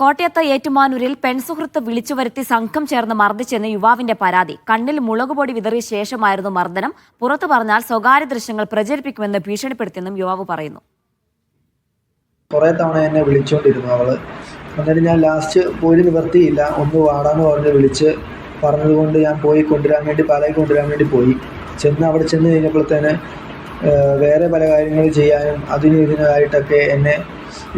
കോട്ടയത്ത് ഏറ്റുമാനൂരിൽ പെൺസുഹൃത്ത് വിളിച്ചു വരുത്തി സംഘം ചേർന്ന് മർദ്ദിച്ചെന്ന് യുവാവിന്റെ പരാതി. കണ്ണിൽ മുളകുപൊടി വിതറിയ ശേഷമായിരുന്നു മർദ്ദനം. പുറത്തു പറഞ്ഞാൽ സ്വകാര്യ ദൃശ്യങ്ങൾ പ്രചരിപ്പിക്കുമെന്ന് ഭീഷണിപ്പെടുത്തിയെന്നും യുവാവ് പറയുന്നു. കുറേ തവണ എന്നെ വിളിച്ചുകൊണ്ടിരുന്നു അവൾ. എന്നിട്ട് ഞാൻ ലാസ്റ്റ് പോയി നിവർത്തിയില്ല ഒന്ന് വാടാന്ന് പറഞ്ഞ് വിളിച്ച് പറഞ്ഞതുകൊണ്ട് ഞാൻ പോയി കൊണ്ടുവരാൻ വേണ്ടി പലയിൽ കൊണ്ടുവരാൻ വേണ്ടി പോയി. ചെന്ന് അവിടെ ചെന്ന് കഴിഞ്ഞപ്പോഴത്തേന് വേറെ പല കാര്യങ്ങൾ ചെയ്യാനും അതിനും ഇതിനായിട്ടൊക്കെ എന്നെ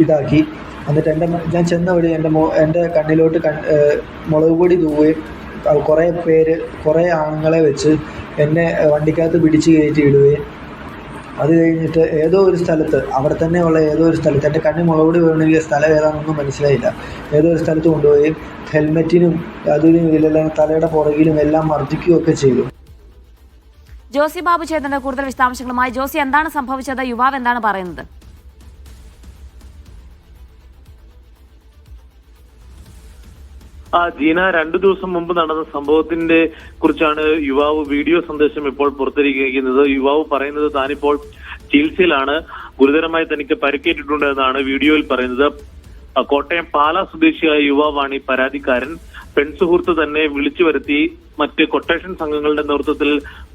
ഇതാക്കി. എന്നിട്ട് എന്റെ ഞാൻ ചെന്ന വഴി എന്റെ മോ എന്റെ കണ്ണിലോട്ട് ഏഹ് മുളക് പൊടി തൂവുകയും കുറേ പേര് കുറേ ആണുങ്ങളെ വെച്ച് എന്നെ വണ്ടിക്കകത്ത് പിടിച്ച് കയറ്റി ഇടുകയും അത് കഴിഞ്ഞിട്ട് ഏതോ ഒരു സ്ഥലത്ത് അവിടെ തന്നെ ഉള്ള ഏതോ ഒരു സ്ഥലത്ത് എന്റെ കണ്ണിൽ മുളകുപൊടി വീണെങ്കിൽ സ്ഥലം ഏതാണെന്നൊന്നും മനസ്സിലായില്ല. ഏതോ ഒരു സ്ഥലത്ത് കൊണ്ടുപോയി ഹെൽമെറ്റിനും അതിനും ഇതിലെല്ലാം തലയുടെ പുറകിലും എല്ലാം മർദ്ദിക്കുകയൊക്കെ ചെയ്തു. ജോസി ബാബു ചേതന്റെ കൂടുതൽ വിശദാംശങ്ങളുമായി. ജോസി എന്താണ് സംഭവിച്ചത്? യുവാവ് എന്താണ് പറയുന്നത്? ആ ജീന രണ്ടു ദിവസം മുമ്പ് നടന്ന സംഭവത്തിന്റെ കുറിച്ചാണ് യുവാവ് വീഡിയോ സന്ദേശം ഇപ്പോൾ പുറത്തിരിക്കുന്നത്. യുവാവ് പറയുന്നത് താനിപ്പോൾ ചികിത്സയിലാണ്. ഗുരുതരമായി തനിക്ക് പരിക്കേറ്റിട്ടുണ്ട് എന്നാണ് വീഡിയോയിൽ പറയുന്നത്. കോട്ടയം പാല സ്വദേശിയായ യുവാവാണ് ഈ പരാതിക്കാരൻ. പെൺസുഹൃത്ത് തന്നെ വിളിച്ചു വരുത്തി മറ്റ് കൊട്ടേഷൻ സംഘങ്ങളുടെ നേതൃത്വത്തിൽ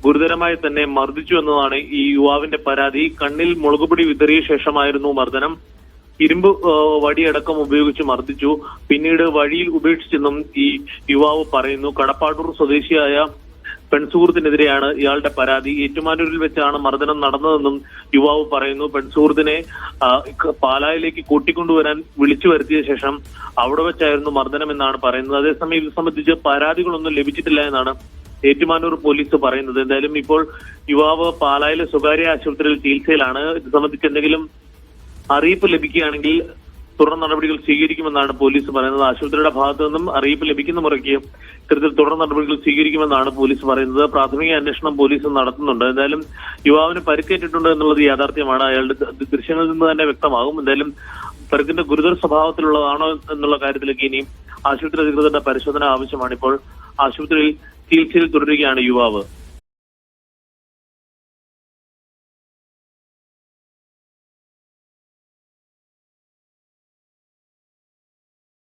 ഗുരുതരമായി തന്നെ മർദ്ദിച്ചു എന്നതാണ് ഈ യുവാവിന്റെ പരാതി. കണ്ണിൽ മുളകുപൊടി വിതറിയ ശേഷമായിരുന്നു മർദ്ദനം. ഇരുമ്പ് വടിയടക്കം ഉപയോഗിച്ച് മർദ്ദിച്ചു. പിന്നീട് വഴിയിൽ ഉപേക്ഷിച്ചെന്നും ഈ യുവാവ് പറയുന്നു. കടപ്പാട്ടൂർ സ്വദേശിയായ പെൺസുഹൃത്തിനെതിരെയാണ് ഇയാളുടെ പരാതി. ഏറ്റുമാനൂരിൽ വെച്ചാണ് മർദ്ദനം നടന്നതെന്നും യുവാവ് പറയുന്നു. പെൺസുഹൃത്തിനെ പാലായിലേക്ക് കൂട്ടിക്കൊണ്ടുവരാൻ വിളിച്ചു വരുത്തിയ ശേഷം അവിടെ വെച്ചായിരുന്നു മർദ്ദനം എന്നാണ് പറയുന്നത്. അതേസമയം ഇത് സംബന്ധിച്ച് പരാതികളൊന്നും ലഭിച്ചിട്ടില്ല എന്നാണ് ഏറ്റുമാനൂർ പോലീസ് പറയുന്നത്. എന്തായാലും ഇപ്പോൾ യുവാവ് പാലായിലെ സ്വകാര്യ ആശുപത്രിയിൽ ചികിത്സയിലാണ്. ഇത് സംബന്ധിച്ച് എന്തെങ്കിലും അറിയിപ്പ് ലഭിക്കുകയാണെങ്കിൽ തുടർ നടപടികൾ സ്വീകരിക്കുമെന്നാണ് പോലീസ് പറയുന്നത്. ആശുപത്രിയുടെ ഭാഗത്തു നിന്നും അറിയിപ്പ് ലഭിക്കുന്ന മുറയ്ക്ക് ഇത്തരത്തിൽ തുടർ നടപടികൾ സ്വീകരിക്കുമെന്നാണ് പോലീസ് പറയുന്നത്. പ്രാഥമിക അന്വേഷണം പോലീസ് നടത്തുന്നുണ്ട്. എന്തായാലും യുവാവിന് പരിക്കേറ്റിട്ടുണ്ട് എന്നുള്ളത് യാഥാർത്ഥ്യമാണ്. അയാളുടെ ദൃശ്യങ്ങളിൽ നിന്ന് തന്നെ വ്യക്തമാകും. എന്തായാലും പരിക്കിന്റെ ഗുരുതര സ്വഭാവത്തിലുള്ളതാണോ എന്നുള്ള കാര്യത്തിലേക്ക് ഇനിയും ആശുപത്രി അധികൃതരുടെ പരിശോധന ആവശ്യമാണ്. ഇപ്പോൾ ആശുപത്രിയിൽ ചികിത്സയിൽ തുടരുകയാണ് യുവാവ്.